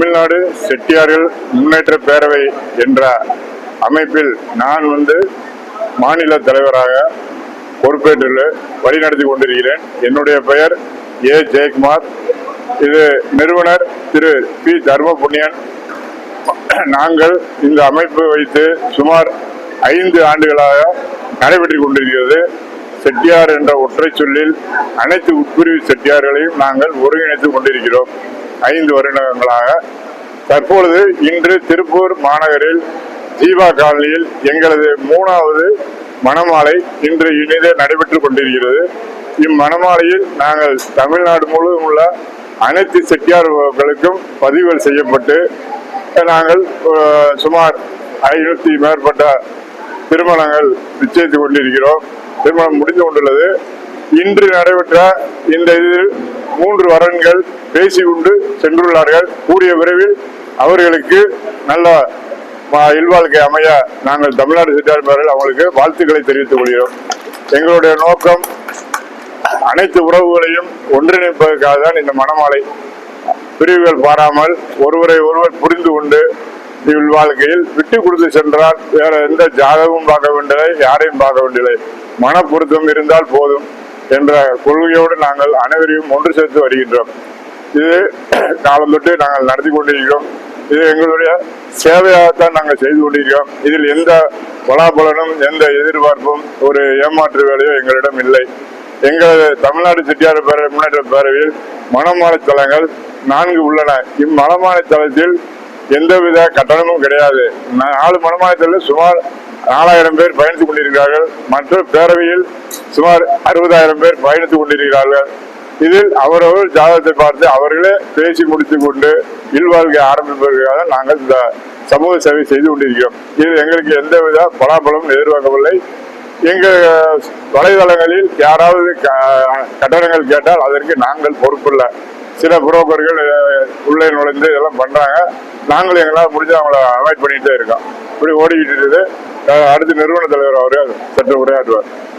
தமிழ்நாடு செட்டியார்கள் முன்னேற்ற பேரவை என்ற அமைப்பில் நான் வந்து மாநில தலைவராக பொறுப்பேற்று வழிநடத்தி கொண்டிருக்கிறேன். என்னுடைய பெயர் ஏ. ஜெயக்குமார். இது நிறுவனர் திரு. பி. தர்மபுண்ணியன். நாங்கள் இந்த அமைப்பு வைத்து சுமார் ஐந்து ஆண்டுகளாக நடைபெற்றுக் கொண்டிருக்கிறது. செட்டியார் என்ற ஒற்றை சொல்லில் அனைத்து உட்பிரிவு செட்டியார்களையும் நாங்கள் ஒருங்கிணைத்துக் கொண்டிருக்கிறோம். ஐந்து வருடங்களாக தற்பொழுது இன்று திருப்பூர் மாநகரில் ஜீவா காலனியில் எங்களது மூணாவது மணமாலை இன்று இனிதே நடைபெற்றுக் கொண்டிருக்கிறது. இம்மணமாலையில் நாங்கள் தமிழ்நாடு முழுவதும் உள்ள அனைத்து செட்டியார்களுக்கும் பதிவுகள் செய்யப்பட்டு நாங்கள் சுமார் ஐநூத்தி மேற்பட்ட திருமணங்கள் நிச்சயித்துக் கொண்டிருக்கிறோம். திருமணம் முடிந்து கொண்டுள்ளது. இன்று நடைபெற்ற இந்த இதில் மூன்று வரன்கள் பேசி கொண்டு சென்றுள்ளார்கள். கூடிய விரைவில் அவர்களுக்கு நல்ல இல்வாழ்க்கை அமைய நாங்கள் தமிழ்நாடு செட்டியார் அவங்களுக்கு வாழ்த்துக்களை தெரிவித்துக் கொள்கிறோம். எங்களுடைய நோக்கம் அனைத்து உறவுகளையும் ஒன்றிணைப்பதற்காக தான் இந்த மணமாலை பிரிவுகள் பாராமல் ஒருவரை ஒருவர் புரிந்து கொண்டு இவள் வாழ்க்கையில் விட்டு கொடுத்து சென்றால் வேற எந்த ஜாதகமும் பார்க்க வேண்டியதை யாரையும் பார்க்க வேண்டியதில்லை. மன பொருத்தம் இருந்தால் போதும். என்ற கொள்கையோடு நாங்கள் அனைவரையும் ஒன்று சேர்த்து வருகின்றோம். இது காலம் தொட்டு நாங்கள் நடத்தி கொண்டிருக்கிறோம். இது எங்களுடைய சேவையாகத்தான் நாங்கள் செய்து கொண்டிருக்கிறோம். இதில் எந்த பலாபலனும் எந்த எதிர்பார்ப்பும் ஒரு ஏமாற்று வேலையோ எங்களிடம் இல்லை. எங்களது தமிழ்நாடு செட்டியார் பேர முன்னேற்ற பேரவையில் மனமான தலங்கள் நான்கு உள்ளன. இம்மனமான தலத்தில் எந்தவித கட்டணமும் கிடையாது. நாலு மணமாலை தலத்தில் சுமார் நாலாயிரம் பேர் பயணித்துக் கொண்டிருக்கிறார்கள். மற்ற பேரவையில் சுமார் அறுபதாயிரம் பேர் பயணித்துக் கொண்டிருக்கிறார்கள். இதில் அவரவர் ஜாதகத்தை பார்த்து அவர்களே பேசி முடித்துக் கொண்டு இல்வாழ்க்கை ஆரம்பிப்பதற்காக நாங்கள் இந்த சமூக சேவை செய்து கொண்டிருக்கிறோம். இது எங்களுக்கு எந்தவித பலாபலமும் எதிர்பார்க்கவில்லை. எங்கள் வலைதளங்களில் யாராவது க- கட்டணங்கள் கேட்டால் அதற்கு நாங்கள் பொறுப்பில்லை. சில புரோக்கர்கள் உள்ளே நுழைந்து இதெல்லாம் பண்றாங்க. நாங்கள் எங்களால் முடிஞ்சு அவங்கள அவாய்ட் பண்ணிட்டே இருக்கோம். இப்படி ஓடிக்கிட்டு இருக்குது. அடுத்து நிறுவன தலைவர் அவர் சற்று உரையாற்றுவார்.